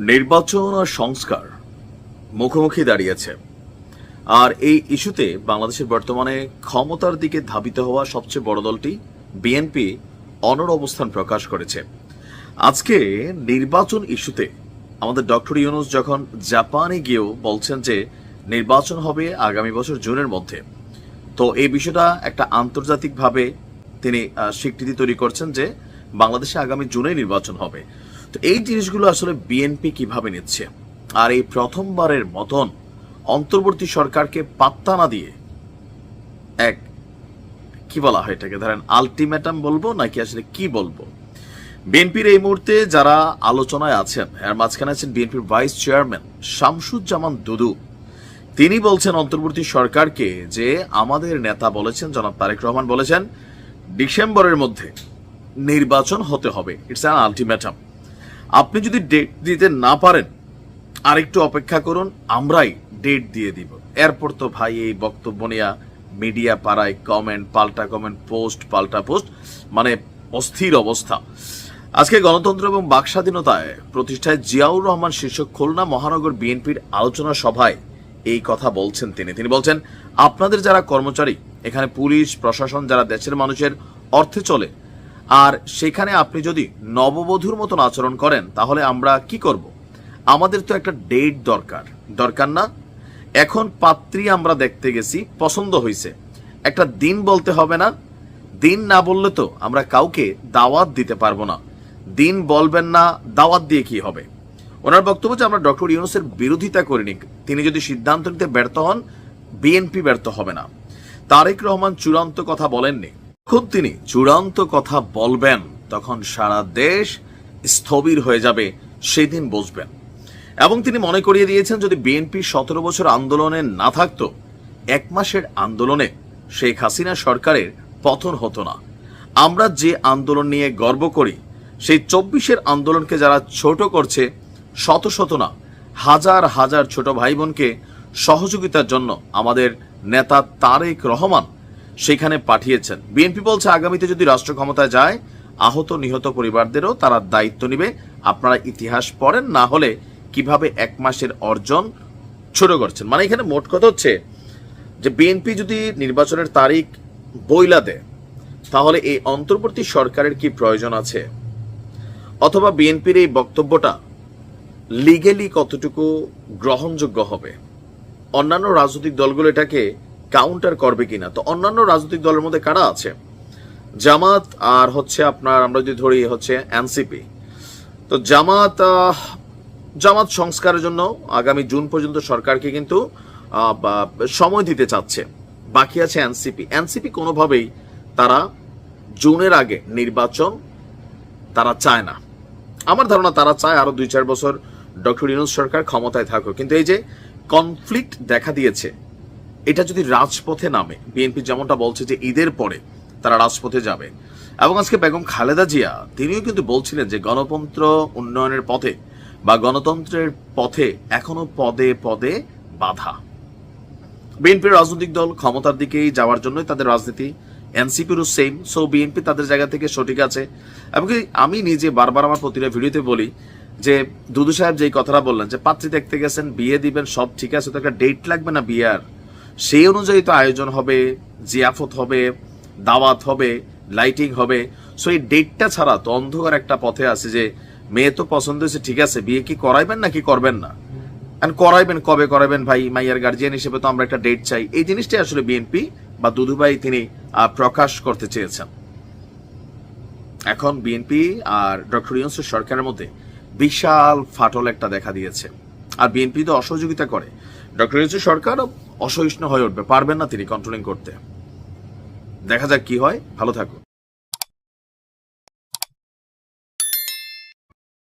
নির্বাচন আর সংস্কার মুখোমুখি দাঁড়িয়েছে। আর এই ইস্যুতে বাংলাদেশের বর্তমানে ক্ষমতার দিকে ধাবিত হওয়া সবচেয়ে বড় দলটি বিএনপি অনর অবস্থান প্রকাশ করেছে। আজকে নির্বাচন ইস্যুতে আমাদের ডক্টর ইউনুস যখন জাপানে গিয়েও বলছেন যে নির্বাচন হবে আগামী বছর জুনের মধ্যে, তো এই বিষয়টা একটা আন্তর্জাতিকভাবে তিনি স্বীকৃতি তৈরি করছেন যে বাংলাদেশে আগামী জুনে নির্বাচন হবে। তো এই জিনিসগুলো আসলে বিএনপি কীভাবে নিচ্ছে? আর এই প্রথমবারের মতন অন্তর্বর্তী সরকারকে পাত্তা না দিয়ে এক, কি বলা হয় এটাকে? ধরেন আলটিমেটাম বলব নাকি আসলে কি বলব? বিএনপির এই মুহূর্তে যারা আলোচনায় আছেন, এর মাঝখানে আছেন বিএনপির ভাইস চেয়ারম্যান শামসুজ্জামান দুদু, তিনি বলছেন অন্তর্বর্তী সরকারকে যে আমাদের নেতা বলেছেন, জনাব তারেক রহমান বলেছেন, ডিসেম্বরের মধ্যে নির্বাচন হতে হবে। ইটস অ্যান আলটিমেটাম আপনি যদি ডেট দিতে না পারেন, আরেকটু অপেক্ষা করুন, আমরাই ডেট দিয়ে দিব। এরপর তো ভাই এই বক্তব্য নিয়ে মিডিয়া পাড়ায় কমেন্ট পাল্টা কমেন্ট পোস্ট পাল্টা পোস্ট মানে অস্থির অবস্থা। আজকে গণতন্ত্র এবং বাক স্বাধীনতায় প্রতিষ্ঠায় জিয়াউর রহমান শীর্ষক খুলনা মহানগর বিএনপির আলোচনা সভায় এই কথা বলছেন তিনি। তিনি বলছেন, আপনাদের যারা কর্মচারী, এখানে পুলিশ, প্রশাসন, যারা দেশের মানুষের অর্থে চলে আর সেখানে আপনি যদি নববধূর মতন আচরণ করেন, তাহলে আমরা কি করব? আমাদের তো একটা ডেট দরকার। দরকার না? এখন পাত্রী আমরা দেখতে গেছি, পছন্দ হয়েছে একটা দিন বলতে হবে না। দিন না বললে তো আমরা কাউকে দাওয়াত দিতে পারব না। দিন বলবেন না, দাওয়াত দিয়ে কি হবে? ওনার বক্তব্য যে আমরা ডক্টর ইউনুসের বিরোধিতা করিনি, তিনি যদি সিদ্ধান্ত নিতে ব্যর্থ হন, বিএনপি ব্যর্থ হবে না। তারেক রহমান চূড়ান্ত কথা বলেননি। যখন তিনি চূড়ান্ত কথা বলবেন, তখন সারা দেশ স্থবির হয়ে যাবে, সেদিন বসবেন এবং তিনি মনে করিয়ে দিয়েছেন, যদি বিএনপি সতেরো বছর আন্দোলনে না থাকত, এক মাসের আন্দোলনে শেখ হাসিনা সরকারের পতন হতো না। আমরা যে আন্দোলন নিয়ে গর্ব করি, সেই চব্বিশের আন্দোলনকে যারা ছোট করছে, শত শত না, হাজার হাজার ছোট ভাই বোনকে সহযোগিতার জন্য আমাদের নেতা তারেক রহমান সেখানে পাঠিয়েছেন। বিএনপি বলছে আগামীতে যদি রাষ্ট্র ক্ষমতায় যায়, আহত নিহত পরিবারদেরও তারা দায়িত্ব নিবে। আপনারা ইতিহাস পড়েন, না হলে কীভাবে এক মাসের অর্জন ছোট করছেন? মানে এখানে মোট কথা হচ্ছে যে বিএনপি যদি নির্বাচনের তারিখ বইলা দেয়, তাহলে এই অন্তর্বর্তী সরকারের কি প্রয়োজন আছে? অথবা বিএনপির এই বক্তব্যটা লিগেলি কতটুকু গ্রহণযোগ্য হবে? অন্যান্য রাজনৈতিক দলগুলো এটাকে কাউন্টার করবে কিনা? তো অন্যান্য রাজনৈতিক দলের মধ্যে কারা আছে? জামাত আর হচ্ছে আপনার, আমরা যদি ধরি হচ্ছে এনসিপি তো জামাত জামাত সংস্কারের জন্য আগামী জুন পর্যন্ত সরকারকে কিন্তু সময় দিতে চাচ্ছে। বাকি আছে এনসিপি এনসিপি কোনোভাবেই তারা জুনের আগে নির্বাচন তারা চায় না। আমার ধারণা তারা চায় আরও দুই চার বছর ডক্টর ইউনুস সরকার ক্ষমতায় থাকুক। কিন্তু এই যে কনফ্লিক্ট দেখা দিয়েছে এটা যদি রাজপথে নামে, বিএনপি যেমনটা বলছে যে ঈদের পরে তারা রাজপথে যাবে। এবং আজকে বেগম খালেদা জিয়া, তিনিও কিন্তু বলছিলেন যে গণতন্ত্র উন্নয়নের পথে বা গণতন্ত্রের পথে এখনও পদে পদে বাধা। বিএনপির রাজনৈতিক দল ক্ষমতার দিকেই যাওয়ার জন্যই তাদের রাজনীতি। এনসিপিরও সেম, সো বিএনপি তাদের জায়গা থেকে সঠিক আছে। এমনকি আমি নিজে বারবার আমার প্রতিটা ভিডিওতে বলি যে দুদু সাহেব যেই কথাটা বললেন যে, পাত্রী দেখতে গেছেন, বিয়ে দিবেন, সব ঠিক আছে, তো একটা ডেট লাগবে না বিয়ার? সেই অনুযায়ী তো আয়োজন হবে, জিয়াফত হবে, দাওয়াত হবে, লাইটিং হবে। সো এই ডেটটা ছাড়া তো অন্ধকার একটা পথে আছে যে, মেয়ে তো পছন্দ হয়েছে, ঠিক আছে, বিয়ে কি করাইবেন নাকি করবেন না? করাইবেন কবে করাবেন ভাই, মাইয়ার গার্জিয়ান হিসেবে তো আমরা একটা ডেট চাই। এই জিনিসটাই আসলে বিএনপি বা দুদুভাই তিনি প্রকাশ করতে চেয়েছেন। এখন বিএনপি আর ডক্টর ইউনুসের সরকারের মধ্যে বিশাল ফাটল একটা দেখা দিয়েছে। আর বিএনপি তো অসহযোগিতা করে। ডক্টর রিজু সরকার অসহিষ্ণু হয়ে উঠবে, পারবেন না তিনি কন্ট্রোলিং করতে। দেখা যাক কি হয়, ভালো থাকুন।